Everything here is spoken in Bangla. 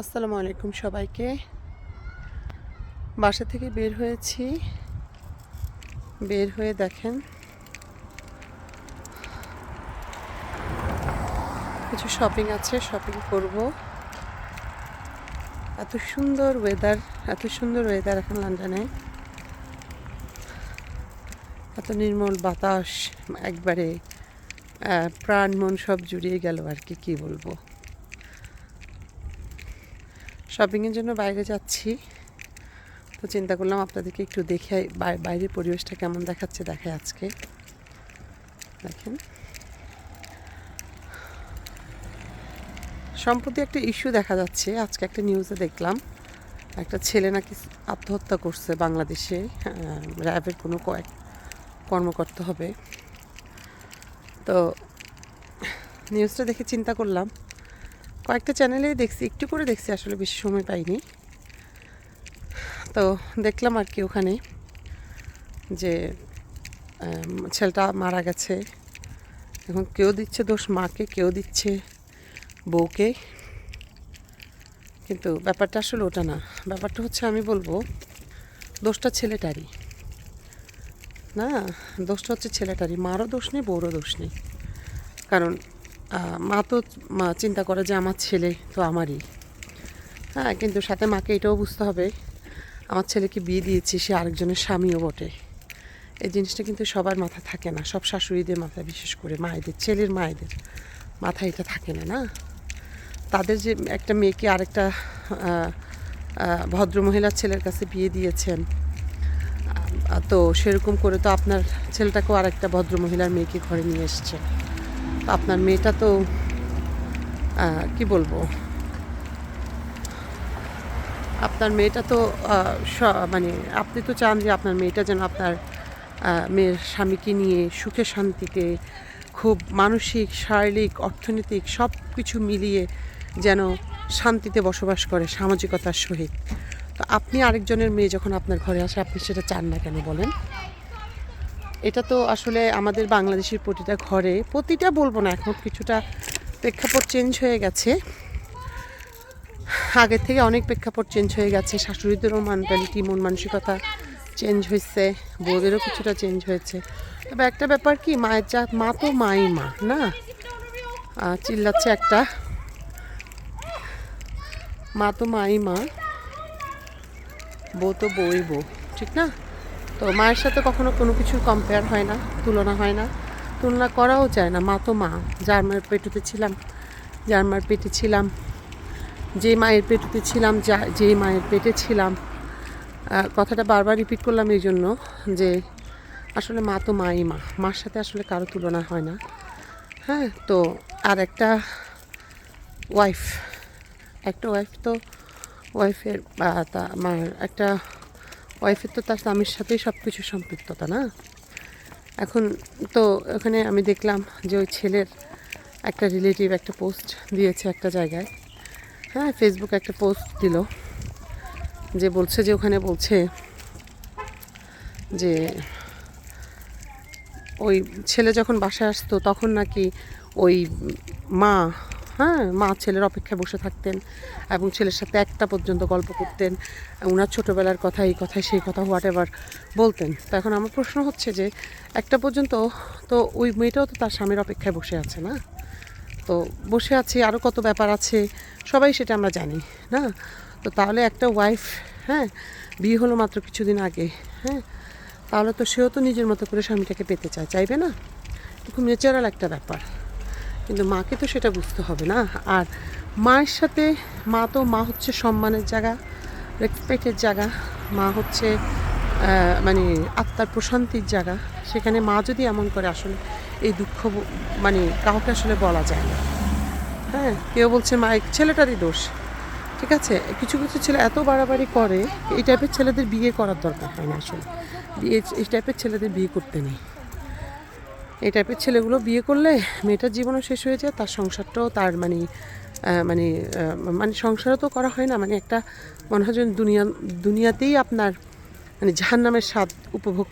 আসসালামু আলাইকুম সবাইকে। বাসা থেকে বের হয়েছি। বের হয়ে দেখেন কিছু শপিং আছে শপিং করব। এত সুন্দর ওয়েদার এত সুন্দর ওয়েদার এখন লন্ডনে। এত নির্মল বাতাস, একবারে প্রাণ মন সব জুড়িয়ে গেল আর কি, কী বলব। শপিংয়ের জন্য বাইরে যাচ্ছি। তো চিন্তা করলাম আপনাদেরকে একটু দেখে বাই- বাইরের পরিবেশটা কেমন দেখাচ্ছে দেখায় আজকে। দেখেন। সম্প্রতি একটা ইস্যু দেখা যাচ্ছে, আজকে একটা নিউজে দেখলাম। একটা ছেলে নাকি আত্মহত্যা করছে বাংলাদেশে র্যাবের কোনো কয়েক কর্মকর্তা হবে। তো নিউজটা দেখে চিন্তা করলাম। কয়েকটা চ্যানেলেই দেখছি, একটু করে দেখছি আসলে বেশি সময় পাইনি। তো দেখলাম আর কি ওখানে যে ছেলেটা মারা গেছে। এখন কেউ দিচ্ছে দোষ, মাকে কেউ দিচ্ছে, বউকে। কিন্তু ব্যাপারটা আসলে ওটা না। ব্যাপারটা হচ্ছে আমি বলব, দোষটা ছেলেটারই। না, দোষটা হচ্ছে ছেলেটারই। মারও দোষ নেই, বউরও দোষ নেই। কারণ মা তো চিন্তা করে যে আমার ছেলে তো আমারই। হ্যাঁ কিন্তু সাথে মাকে এটাও বুঝতে হবে, আমার ছেলেকে বিয়ে দিয়েছি, সে আরেকজনের স্বামীও বটে। এই জিনিসটা কিন্তু সবার মাথা থাকে না, সব শাশুড়িদের মাথায়, বিশেষ করে মায়েদের, ছেলের মায়েদের মাথায় এটা থাকে না না? তাদের যে একটা মেয়েকে আরেকটা ভদ্রমহিলার ছেলের কাছে বিয়ে দিয়েছেন তো সেরকম করে তো আপনার ছেলেটাকেও আরেকটা ভদ্রমহিলার মেয়েকে ঘরে নিয়ে এসছে আপনার মেয়েটা তো কি বলব? আপনার মেয়েটা তো মানে আপনি তো চান যে আপনার মেয়েটা যেন আপনার মেয়ের স্বামীকে নিয়ে সুখে শান্তিতে খুব মানসিক, শারীরিক, অর্থনৈতিক সব কিছু মিলিয়ে যেন শান্তিতে বসবাস করে সামাজিকতার সহিত। তো আপনি আরেকজনের মেয়ে যখন আপনার ঘরে আসে, আপনি সেটা চান না কেন বলেন? এটা তো আসলে আমাদের বাংলাদেশের প্রতিটা ঘরে, প্রতিটা বলব না এখন, কিছুটা প্রেক্ষাপট চেঞ্জ হয়ে গেছে। আগের থেকে অনেক প্রেক্ষাপট চেঞ্জ হয়ে গেছে, শাশুড়িদেরও মেন্টালিটি মন মানসিকতা চেঞ্জ হয়েছে, বউদেরও কিছুটা চেঞ্জ হয়েছে। তবে একটা ব্যাপার কি, মায়ের যা, মা তো মাই মা, না? চিল্লাচ্ছে একটা। মা তো মাই মা, বউ তো বই বউ, ঠিক না? তো মায়ের সাথে কখনো কোনো কিছুর কম্পেয়ার হয় না, তুলনা হয় না, তুলনা করাও যায় না। মা তো মা, যার মায়ের পেটুতে ছিলাম, যার মায়ের পেটে ছিলাম, যে মায়ের পেটুতে ছিলাম, যা, যে মায়ের পেটে ছিলাম। কথাটা বারবার রিপিট করলাম এই জন্য যে আসলে মা তো মাই মা, মার সাথে আসলে কারও তুলনা হয় না। হ্যাঁ তো আর একটা ওয়াইফ একটা ওয়াইফ তো ওয়াইফের তা আমার একটা ওয়াইফের তো তার স্বামীর সাথেই সব কিছু সম্পৃক্ততা, না? এখন তো ওখানে আমি দেখলাম যে ওই ছেলের একটা রিলেটিভ একটা পোস্ট দিয়েছে একটা জায়গায়। হ্যাঁ ফেসবুক একটা পোস্ট দিল যে বলছে যে ওখানে বলছে যে ওই ছেলে যখন বাসায় আসতো তখন নাকি ওই মা হ্যাঁ মা ছেলের অপেক্ষায় বসে থাকতেন এবং ছেলের সাথে একটা পর্যন্ত গল্প করতেন। ওনার ছোটোবেলার কথা, এই কথা সেই কথা হোয়াট এভার বলতেন। তো এখন আমার প্রশ্ন হচ্ছে যে, একটা পর্যন্ত তো ওই মেয়েটাও তো তার স্বামীর অপেক্ষায় বসে আছে না? তো বসে আছে আরও কত ব্যাপার আছে, সবাই সেটা আমরা জানি, না? তো তাহলে একটা ওয়াইফ হ্যাঁ বিয়ে হলো মাত্র কিছুদিন আগে হ্যাঁ তাহলে তো সেও তো নিজের মতো করে স্বামীটাকে পেতে চায়, চাইবে না? খুব ন্যাচারাল একটা ব্যাপার। কিন্তু মাকে তো সেটা বুঝতে হবে না। আর মায়ের সাথে মা তো, মা হচ্ছে সম্মানের জায়গা রেসপেক্টের জায়গা। মা হচ্ছে মানে আত্মার প্রশান্তির জায়গা। সেখানে মা যদি এমন করে আসলে এই দুঃখ মানে কাউকে আসলে বলা যায় না। হ্যাঁ কেউ বলছে, মা ছেলেটারই দোষ। ঠিক আছে? কিছু কিছু ছেলে এত বাড়াবাড়ি করে, এই টাইপের ছেলেদের বিয়ে করার দরকার হয় না আসলে। এই টাইপের ছেলেদের বিয়ে করতে নেই। এই টাইপের ছেলেগুলো বিয়ে করলে মেয়েটার জীবনও শেষ হয়ে যায়, তার সংসারটাও তার মানে মানে মানে সংসারও তো করা হয় না মানে একটা মনে হয় দুনিয়া, দুনিয়াতেই আপনার মানে জাহান্নামের স্বাদ উপভোগ